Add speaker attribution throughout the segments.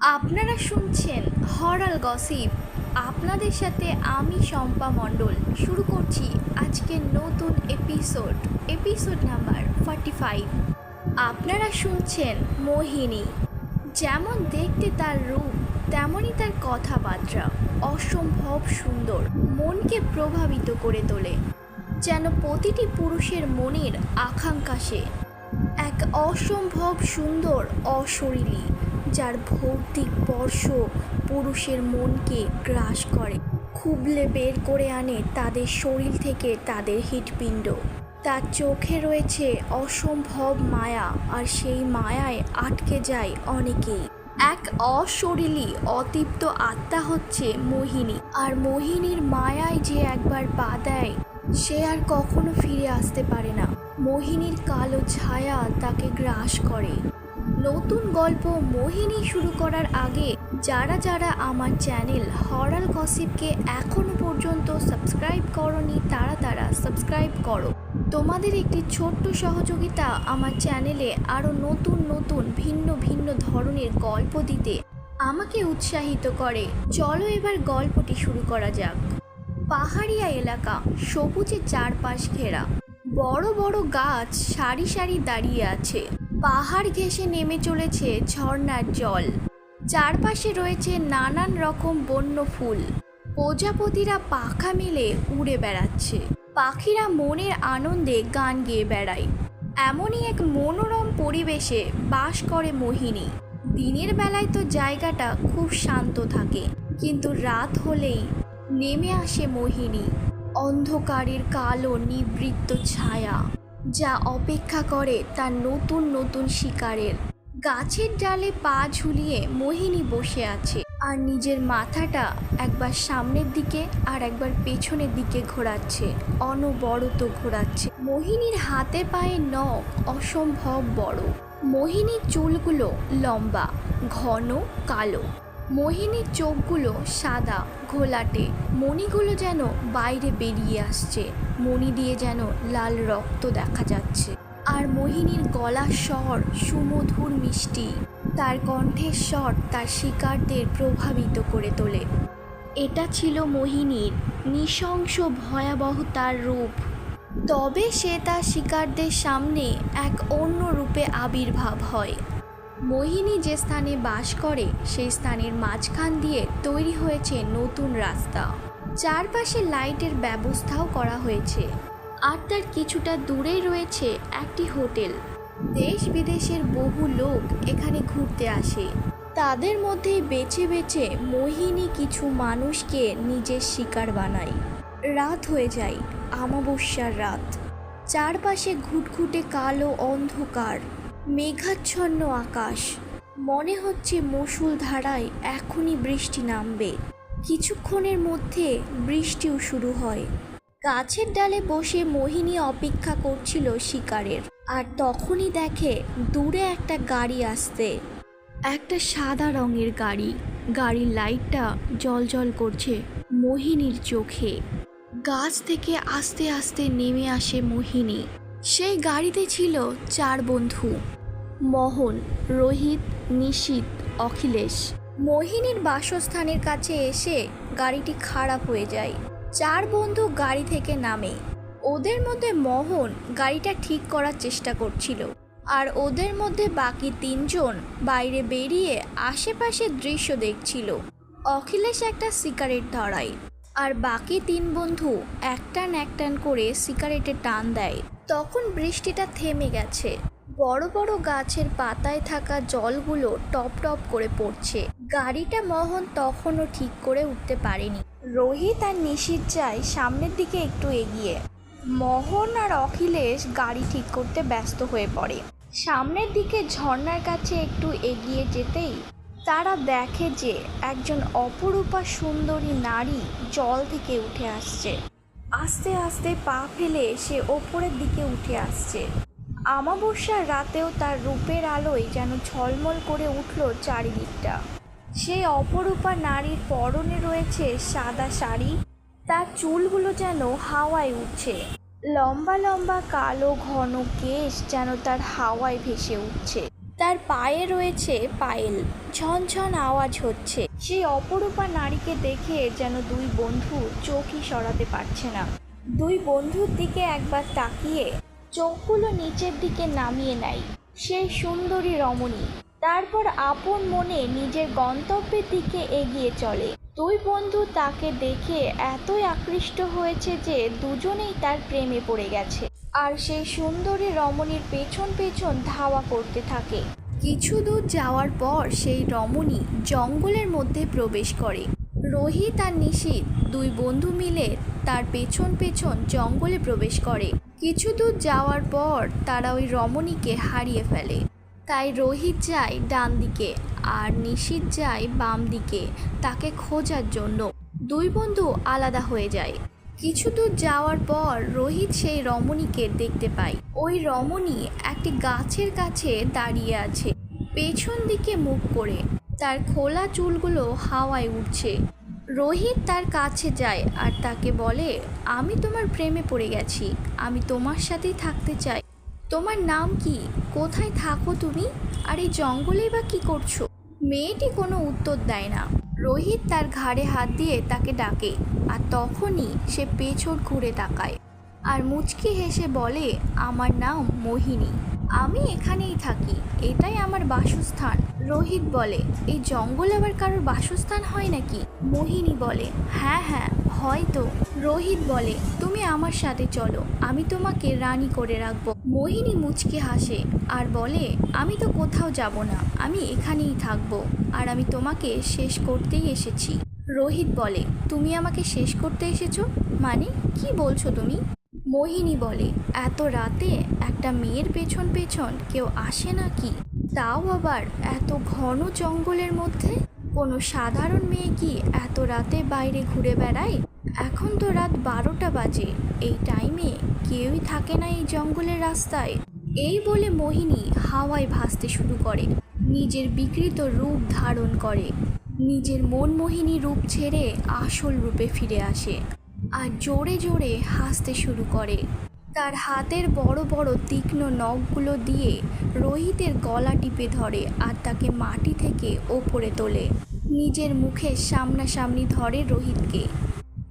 Speaker 1: আপনারা শুনছেন হরাল গসিপ। আপনাদের সাথে আমি শম্পা মণ্ডল। শুরু করছি আজকের নতুন episode episode number forty five আপনারা শুনছেন মোহিনী। যেমন দেখতে তার রূপ তেমনই তার কথাবার্তা অসম্ভব সুন্দর, মনকে প্রভাবিত করে তোলে। যেন প্রতিটি পুরুষের মনের আকাঙ্ক্ষা সে এক অসম্ভব সুন্দর অশরীরী, যার ভৌতিক স্পর্শ পুরুষের মনকে গ্রাস করে। খুবলে বের করে আনে তাদের শরীর থেকে তাদের হৃৎপিণ্ড। তার চোখে রয়েছে অসম্ভব মায়া, আর সেই মায়ায় আটকে যায় অনেকেই। এক অশরীরী, অতৃপ্ত আত্মা হচ্ছে মোহিনী, আর মোহিনীর মায়ায় যে একবার পা দেয়, সে আর কখনো ফিরে আসতে পারে না। মোহিনীর কালো ছায়া তাকে গ্রাস করে। নতুন গল্প মোহিনী শুরু করার আগে যারা যারা আমার চ্যানেল হরাল গসিপকে এখনও পর্যন্ত সাবস্ক্রাইব করনি, তারা তারা সাবস্ক্রাইব করো। তোমাদের একটি ছোট্ট সহযোগিতা আমার চ্যানেলে আরও নতুন নতুন ভিন্ন ভিন্ন ধরনের গল্প দিতে আমাকে উৎসাহিত করে। চলো এবার গল্পটি শুরু করা যাক। পাহাড়িয়া এলাকা, সবুজে চারপাশ ঘেরা। বড় বড় গাছ সারি সারি দাঁড়িয়ে আছে। পাহাড় ঘেঁষে নেমে চলেছে ঝর্ণার জল। চারপাশে রয়েছে নানান রকম বন্য ফুল। প্রজাপতিরা পাখা মেলে উড়ে বেড়াচ্ছে। পাখিরা মনের আনন্দে গান গেয়ে বেড়ায়। এমনই এক মনোরম পরিবেশে বাস করে মোহিনী। দিনের বেলায় তো জায়গাটা খুব শান্ত থাকে, কিন্তু রাত হলেই নেমে আসে মোহিনী। অন্ধকারের কালো নিবৃত্ত ছায়া, যা অপেক্ষা করে তার নতুন নতুন শিকারের। গাছের ডালে পা ঝুলিয়ে মোহিনী বসে আছে আর নিজের মাথাটা একবার সামনের দিকে আর একবার পেছনের দিকে ঘোরাচ্ছে, অনবরত ঘোরাচ্ছে। মোহিনীর হাতে পায়ে নখ অসম্ভব বড়। মোহিনীর চুলগুলো লম্বা, ঘন, কালো। মোহিনীর চোখগুলো সাদা, ঘোলাটে। মণিগুলো যেন বাইরে বেরিয়ে আসছে। মণি দিয়ে যেন লাল রক্ত দেখা যাচ্ছে। আর মোহিনীর গলার স্বর সুমধুর মিষ্টি। তার কণ্ঠের স্বর তার শিকারদের প্রভাবিত করে তোলে। এটা ছিল মোহিনীর নৃশংস ভয়াবহ তার রূপ। তবে সে তার শিকারদের সামনে এক অন্য রূপে আবির্ভাব হয়। মোহিনী যে স্থানে বাস করে, সেই স্থানের মাঝখান দিয়ে তৈরি হয়েছে নতুন রাস্তা। চারপাশে লাইটের ব্যবস্থাও করা হয়েছে। আর তার কিছুটা দূরেই রয়েছে একটি হোটেল। দেশ বিদেশের বহু লোক এখানে ঘুরতে আসে। তাদের মধ্যে বেছে বেছে মোহিনী কিছু মানুষকে নিজের শিকার বানায়। রাত হয়ে যায় আমাবস্যার রাত। চারপাশে ঘুটঘুটে কালো অন্ধকার। মেঘাচ্ছন্ন আকাশ। মনে হচ্ছে মসুল ধারায় এখনই বৃষ্টি নামবে। কিছুক্ষণের মধ্যে বৃষ্টিও শুরু হয়। গাছের ডালে বসে মোহিনী অপেক্ষা করছিল শিকারের। আর তখনই দেখে দূরে একটা গাড়ি আসতে একটা সাদা রঙের গাড়ি। গাড়ির লাইটটা জলজল করছে মোহিনীর চোখে। গাছ থেকে আস্তে আস্তে নেমে আসে মোহিনী। সেই গাড়িতে ছিল চার বন্ধু, মোহন, রোহিত, নিশীত, অখিলেশ। মোহিনীর বাসস্থানের কাছে এসে গাড়িটি খারাপ হয়ে যায়। চার বন্ধু গাড়ি থেকে নামে। ওদের মধ্যে মোহন গাড়িটা ঠিক করার চেষ্টা করছিল আর ওদের মধ্যে বাকি তিনজন বাইরে বেরিয়ে আশেপাশের দৃশ্য দেখছিল। অখিলেশ একটা সিগারেট ধরায় আর বাকি তিন বন্ধু একটান একটান করে সিগারেটে টান দেয়। তখন বৃষ্টিটা থেমে গেছে। বড় বড় গাছের পাতায় থাকা জলগুলো টপ টপ করে পড়ছে। গাড়িটা মোহন তখনও ঠিক করে উঠতে পারেনি। রোহিত আর নিশিত যায় সামনের দিকে একটু এগিয়ে। মোহন আর অখিলেশ গাড়ি ঠিক করতে ব্যস্ত হয়ে পড়ে। সামনের দিকে ঝর্ণার কাছে একটু এগিয়ে যেতেই তারা দেখে যে একজন অপরূপা সুন্দরী নারী জল থেকে উঠে আসছে। আস্তে আস্তে পা ফেলে সে ওপরের দিকে উঠে আসছে। আমাবস্যার রাতেও তার রূপের আলোয় যেন ঝলমল করে উঠল চারিদিকটা। সেই অপরূপা নারীর পরনে রয়েছে সাদা শাড়ি, তার চুলগুলো যেন হাওয়ায় উঠছে। লম্বা লম্বা কালো ঘন কেশ যেন তার হাওয়ায় ভেসে উঠছে। তার পায়ে রয়েছে পায়েল। ঝনঝন আওয়াজ হচ্ছে। সেই অপরূপা নারীকে দেখে যেন দুই বন্ধু চোখই সরাতে পারছে না। দুই বন্ধুর দিকে একবার তাকিয়ে চোখগুলো নিচের দিকে নামিয়ে নেয়। সেই সুন্দরী রমণী। তারপর আপন মনে নিজের গন্তব্যের দিকে এগিয়ে চলে। দুই বন্ধু তাকে দেখে এতই আকৃষ্ট হয়েছে যে দুজনেই তার প্রেমে পড়ে গেছে। আর সেই সুন্দরী রমণীর পেছন পেছন ধাওয়া করতে থাকে। কিছু দূর যাওয়ার পর সেই রমণী জঙ্গলের মধ্যে প্রবেশ করে। রোহিত আর নিশীত দুই বন্ধু মিলে তার পেছন পেছন জঙ্গলে প্রবেশ করে। কিছু দূর যাওয়ার পর তারা ওই রমণীকে হারিয়ে ফেলে। তাই রোহিত যায় ডান দিকে আর নিশীত যায় বাম দিকে তাকে খোঁজার জন্য। দুই বন্ধু আলাদা হয়ে যায়। কিছু দূর যাওয়ার পর রোহিত সেই রমণীকে দেখতে পায়। ওই রমণী একটি গাছের কাছে দাঁড়িয়ে আছে, পেছন দিকে মুখ করে। তার খোলা চুলগুলো হাওয়ায় উঠছে রোহিত তার কাছে যায় আর তাকে বলে, আমি তোমার প্রেমে পড়ে গেছি। আমি তোমার সাথেই থাকতে চাই। তোমার নাম কি? কোথায় থাকো তুমি? আর এই জঙ্গলেই বা কি করছ? মেয়েটি কোনো উত্তর দেয় না। রোহিত তার ঘাড়ে হাত দিয়ে তাকে ডাকে আর তখনই সে পেছন ঘুরে তাকায় আর মুচকি হেসে বলে, আমার নাম মোহিনী। আমি এখানেই থাকি। এটাই আমার বাসস্থান। রোহিত বলে, এই জঙ্গল আবার কারোর বাসস্থান হয় নাকি? মোহিনী বলে হ্যাঁ হ্যাঁ হয়তো রোহিত বলে, তুমি আমার সাথে চলো। আমি তোমাকে রানী করে রাখব। মোহিনী মুচকে হাসে আর বলে, আমি তো কোথাও যাব না। আমি এখানেই থাকব। আর আমি তোমাকে শেষ করতেই এসেছি। রোহিত বলে, তুমি আমাকে শেষ করতে এসেছ? মানে কি বলছো তুমি? মোহিনী বলে, এত রাতে একটা মেয়ের পেছন পেছন কেউ আসে না কি তাও আবার এত ঘন জঙ্গলের মধ্যে? কোনো সাধারণ মেয়ে কি এত রাতে বাইরে ঘুরে বেড়ায়? এখন তো রাত বারোটা বাজে, এই টাইমে কেউই থাকে না এই জঙ্গলের রাস্তায়। এই বলে মোহিনী হাওয়ায় ভাসতে শুরু করে, নিজের বিকৃত রূপ ধারণ করে। নিজের মনমোহিনী রূপ ছেড়ে আসল রূপে ফিরে আসে আর জোরে জোরে হাসতে শুরু করে। তার হাতের বড় বড় তীক্ষ্ণ নখগুলো দিয়ে রোহিতের গলা টিপে ধরে আর তাকে মাটি থেকে ওপরে তোলে। নিজের মুখের সামনাসামনি ধরে রোহিতকে।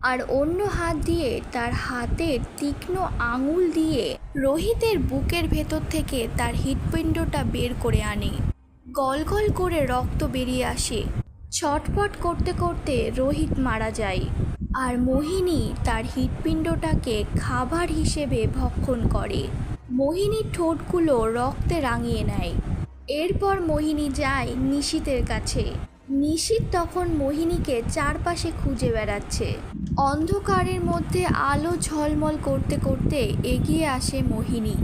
Speaker 1: আর অন্য হাত দিয়ে তার হাতের তীক্ষ্ণ আঙুল দিয়ে রোহিতের বুকের ভেতর থেকে তার হৃৎপিণ্ডটা বের করে আনে। গল গল করে রক্ত বেরিয়ে আসে। ছটফট করতে করতে রোহিত মারা যায় আর মোহিনী তার হৃৎপিণ্ডটাকে খাবার হিসেবে ভক্ষণ করে। মোহিনীর ঠোঁটগুলো রক্তে রাঙিয়ে নেয়। এরপর মোহিনী যায় নিশীতের কাছে। নিশীত তখন মোহিনীকে চারপাশে খুঁজে বেড়াচ্ছে। অন্ধকারের মধ্যে আলো ঝলমল করতে করতে এগিয়ে আসে মোহিনী।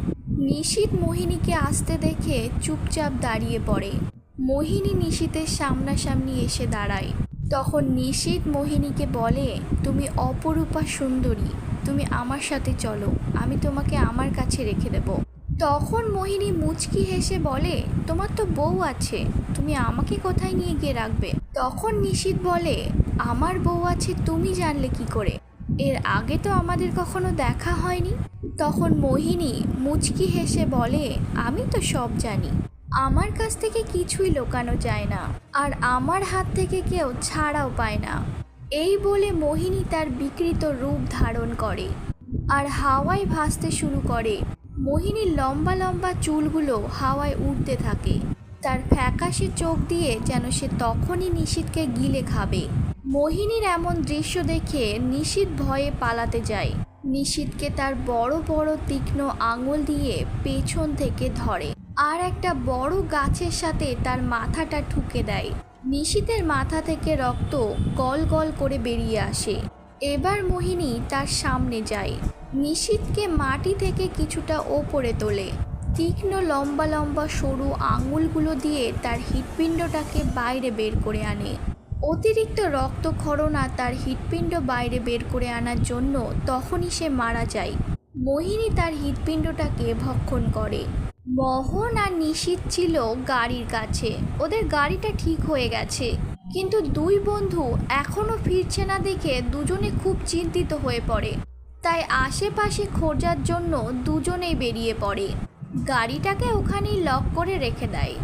Speaker 1: নিশীত মোহিনীকে আসতে দেখে চুপচাপ দাঁড়িয়ে পড়ে। মোহিনী নিশীতের সামনাসামনি এসে দাঁড়ায়। তখন নিশীত মোহিনীকে বলে, তুমি অপরূপা সুন্দরী, তুমি আমার সাথে চলো, আমি তোমাকে আমার কাছে রেখে দেব। তখন মোহিনী মুচকি হেসে বলে, তোমার তো বউ আছে, তুমি আমাকে কোথায় নিয়ে গিয়ে রাখবে? তখন নিশীত বলে, আমার বউ আছে, তুমি জানলে কি করে? এর আগে তো আমাদের কখনো দেখা হয়নি? তখন মোহিনী মুচকি হেসে বলে, আমি তো সব জানি আমার কাছ থেকে কিছুই লোকানো যায় না, আর আমার হাত থেকে কেউ ছাড়াও পায় না। এই বলে মোহিনী তার বিকৃত রূপ ধারণ করে আর হাওয়ায় ভাসতে শুরু করে। মোহিনীর লম্বা লম্বা চুলগুলো হাওয়ায় উড়তে থাকে। তার ফ্যাকাশে চোখ দিয়ে যেন সে তখনই নিশীথকে গিলে খাবে। মোহিনীর এমন দৃশ্য দেখে নিশীথ ভয়ে পালাতে যায়। নিশীথকে তার বড় বড় তীক্ষ্ণ আঙুল দিয়ে পেছন থেকে ধরে। আর একটা বড় গাছের সাথে তার মাথাটা ঠুকে দেয়। নিশীতের মাথা থেকে রক্ত গল গল করে বেরিয়ে আসে। এবার মোহিনী তার সামনে যায়। নিশীতকে মাটি থেকে কিছুটা ওপরে তোলে। তীক্ষ্ণ লম্বা লম্বা সরু আঙুলগুলো দিয়ে তার হৃৎপিণ্ডটাকে বাইরে বের করে আনে। অতিরিক্ত রক্তক্ষরণা তার হৃৎপিণ্ড বাইরে বের করে আনার জন্য তখনই সে মারা যায়। মোহিনী তার হৃৎপিণ্ডটাকে ভক্ষণ করে। মোহন আর নিশীত ছিল গাড়ির কাছে। ওদের গাড়িটা ঠিক হয়ে গেছে। কিন্তু দুই বন্ধু এখনও ফিরছে না দেখে দুজনে খুব চিন্তিত হয়ে পড়ে। তাই আশেপাশে খোঁজার জন্য দুজনেই বেরিয়ে পড়ে। গাড়িটাকে ওখানেই লক করে রেখে দেয়।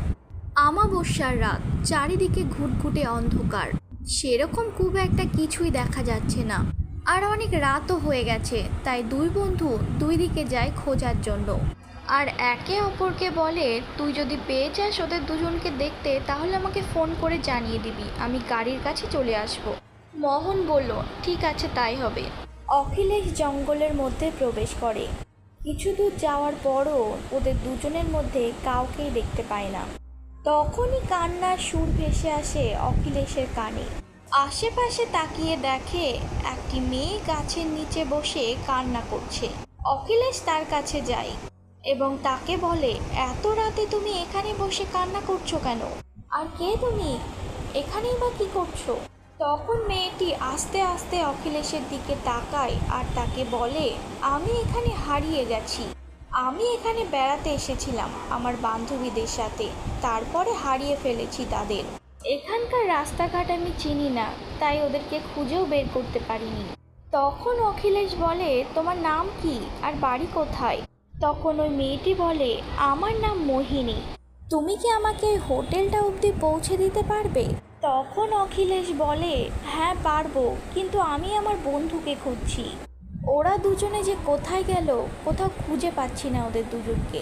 Speaker 1: আমাবস্যার রাত, চারিদিকে ঘুটঘুটে অন্ধকার। সেরকম খুব একটা কিছুই দেখা যাচ্ছে না। আর অনেক রাতও হয়ে গেছে, তাই দুই বন্ধু দুই দিকে যায় খোঁজার জন্য। আর একে অপরকে বলে, তুই যদি পেয়ে যাস ওদের দুজনকে দেখতে, তাহলে আমাকে ফোন করে জানিয়ে দিবি, আমি গাড়ির কাছে চলে আসব। মোহন বলল, ঠিক আছে, তাই হবে। অখিলেশ জঙ্গলের মধ্যে প্রবেশ করে। কিছু দূর যাওয়ার পরও ওদের দুজনের মধ্যে কাউকেই দেখতে পায় না। তখনই কান্নার সুর ভেসে আসে অখিলেশের কানে। আশেপাশে তাকিয়ে দেখে একটি মেয়ে গাছের নিচে বসে কান্না করছে। অখিলেশ তার কাছে যায়। এবং তাকে বলে, এত রাতে তুমি এখানে বসে কান্না করছ কেন? আর কে তুমি? এখানেই বা কি করছ? তখন মেয়েটি আস্তে আস্তে অখিলেশের দিকে তাকায় আর তাকে বলে, আমি এখানে হারিয়ে গেছি। আমি এখানে বেড়াতে এসেছিলাম আমার বান্ধবীদের সাথে। তারপরে হারিয়ে ফেলেছি তাদের। এখানকার রাস্তাঘাট আমি চিনি না, তাই ওদেরকে খুঁজেও বের করতে পারিনি। তখন অখিলেশ বলে, তোমার নাম কি? আর বাড়ি কোথায়? তখন ওই মেয়েটি বলে আমার নাম মোহিনী। তুমি কি আমাকে হোটেলটা অবধি পৌঁছে দিতে পারবে? তখন অখিলেশ বলে হ্যাঁ পারব কিন্তু আমি আমার বন্ধুকে খুঁজছি। ওরা দুজনে যে কোথায় গেল কোথাও খুঁজে পাচ্ছি না ওদের দুজনকে।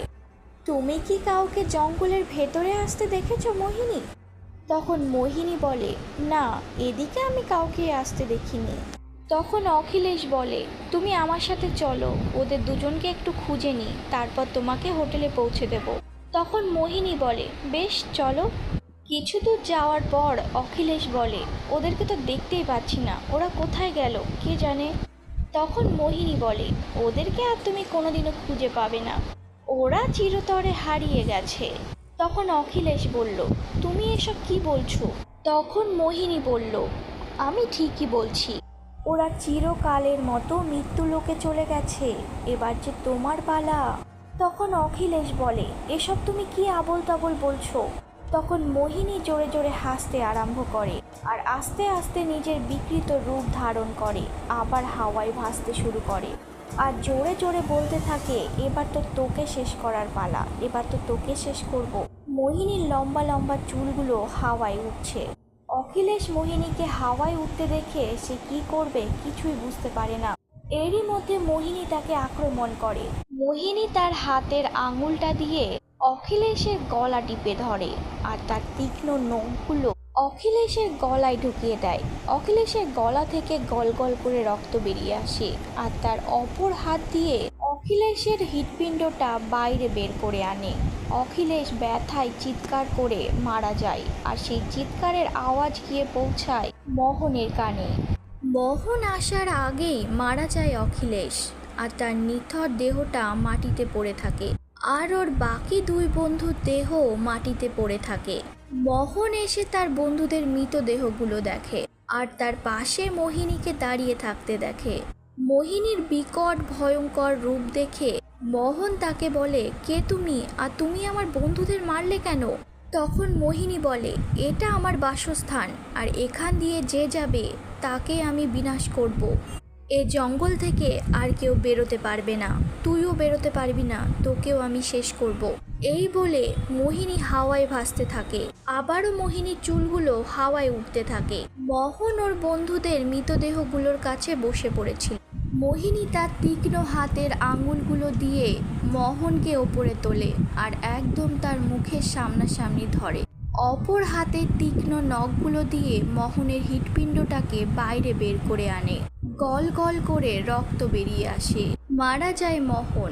Speaker 1: তুমি কি কাউকে জঙ্গলের ভেতরে আসতে দেখেছ মোহিনী? তখন মোহিনী বলে না এদিকে আমি কাউকে আসতে দেখিনি। তখন অখিলেশ বলে, তুমি আমার সাথে চলো, ওদের দুজনকে একটু খুঁজে নিই, তারপর তোমাকে হোটেলে পৌঁছে দেব। তখন মোহিনী বলে, বেশ, চলো। কিছু দূর যাওয়ার পর অখিলেশ বলে, ওদেরকে তো দেখতেই পাচ্ছি না, ওরা কোথায় গেল, কে জানে? তখন মোহিনী বলে, ওদেরকে আর তুমি কোনোদিনও খুঁজে পাবে না, ওরা চিরতরে হারিয়ে গেছে। তখন অখিলেশ বলল, তুমি এসব কি বলছো? তখন মোহিনী বলল, আমি ঠিকই বলছি ওরা চিরকালের মতো মৃত্যু লোকে চলে গেছে। এবার যে তোমার পালা। তখন অখিলেশ বলে, এসব তুমি কি আবল তাবল বলছো? তখন মোহিনী জোরে জোরে হাসতে আরম্ভ করে আর আস্তে আস্তে নিজের বিকৃত রূপ ধারণ করে, আবার হাওয়ায় ভাসতে শুরু করে। আর জোরে জোরে বলতে থাকে, এবার তো তোকে শেষ করার পালা, এবার তো তোকে শেষ করব। মোহিনীর লম্বা লম্বা চুলগুলো হাওয়ায় উঠছে। অখিলেশ মোহিনীকে হাওয়ায় উঠতে দেখে সে কি করবে কিছুই বুঝতে পারে না। এরই মধ্যে মোহিনী তাকে আক্রমণ করে। মোহিনী তার হাতের আঙুলটা দিয়ে অখিলেশের গলা টিপে ধরে আর তার তীক্ষ্ণ নখগুলো অখিলেশের গলায় ঢুকিয়ে দেয়। অখিলেশের গলা থেকে গল গল করে রক্ত বেরিয়ে আসে আর তার অপর হাত দিয়ে অখিলেশের হৃৎপিণ্ডটা বাইরে বের করে আনে। অখিলেশ ব্যথায় চিৎকার করে মারা যায় আর সেই চিৎকারের আওয়াজ গিয়ে পৌঁছায় মোহনের কানে। মোহন আসার আগেই মারা যায় অখিলেশ আর তার নিথর দেহটা মাটিতে পড়ে থাকে। আর ওর বাকি দুই বন্ধুর দেহ মাটিতে পড়ে থাকে। মোহন এসে তার বন্ধুদের মৃতদেহগুলো দেখে আর তার পাশে মোহিনীকে দাঁড়িয়ে থাকতে দেখে। মোহিনীর বিকট ভয়ঙ্কর রূপ দেখে মোহন তাকে বলে, কে তুমি? আর তুমি আমার বন্ধুদের মারলে কেন? তখন মোহিনী বলে, এটা আমার বাসস্থান, আর এখান দিয়ে যে যাবে, তাকে আমি বিনাশ করব। এ জঙ্গল থেকে আর কেউ বেরোতে পারবে না। তুইও বেরোতে পারবি না, তোকেও আমি শেষ করব। এই বলে মোহিনী হাওয়ায় ভাসতে থাকে। আবারও মোহিনীর চুলগুলো হাওয়ায় উঠতে থাকে। মোহন ওর বন্ধুদের মৃতদেহগুলোর কাছে বসে পড়েছিল। মোহিনী তার তীক্ষ্ণ হাতের আঙুলগুলো দিয়ে মোহনকে ওপরে তোলে আর একদম তার মুখের সামনাসামনি ধরে। অপর হাতের তীক্ষ্ণ নখগুলো দিয়ে মোহনের হৃৎপিণ্ডটাকে বাইরে বের করে আনে। গল গল করে রক্ত বেরিয়ে আসে। মারা যায় মোহন।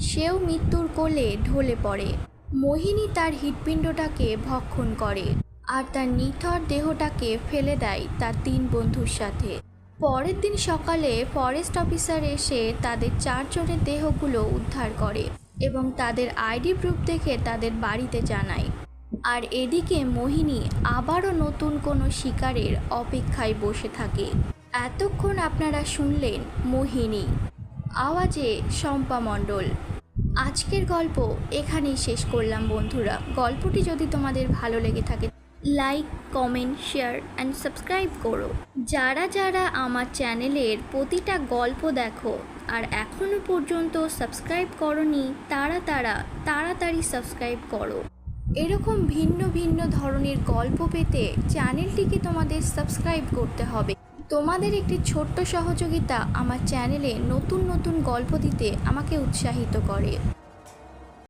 Speaker 1: সেও মৃত্যুর কোলে ঢলে পড়ে। মোহিনী তার হৃৎপিণ্ডটাকে ভক্ষণ করে আর তার নিথর দেহটাকে ফেলে দেয় তার তিন বন্ধুর সাথে। পরের দিন সকালে ফরেস্ট অফিসার এসে তাদের চারজনের দেহগুলো উদ্ধার করে এবং তাদের আইডি প্রুফ দেখে তাদের বাড়িতে জানায়। আর এদিকে মোহিনী আবারও নতুন কোনো শিকারের অপেক্ষায় বসে থাকে। এতক্ষণ আপনারা শুনলেন মোহিনী। আওয়াজে শম্পা মণ্ডল। আজকের গল্প এখানেই শেষ করলাম বন্ধুরা। গল্পটি যদি তোমাদের ভালো লেগে থাকে like comment share and subscribe করো। যারা যারা আমার চ্যানেলের প্রতিটা গল্প দেখো আর এখনও পর্যন্ত সাবস্ক্রাইব করনি, তারা তারা তাড়াতাড়ি সাবস্ক্রাইব করো। এরকম ভিন্ন ভিন্ন ধরনের গল্প পেতে চ্যানেলটিকে তোমাদের সাবস্ক্রাইব করতে হবে। তোমাদের একটি ছোট্ট সহযোগিতা আমার চ্যানেলে নতুন নতুন গল্প দিতে আমাকে উৎসাহিত করে।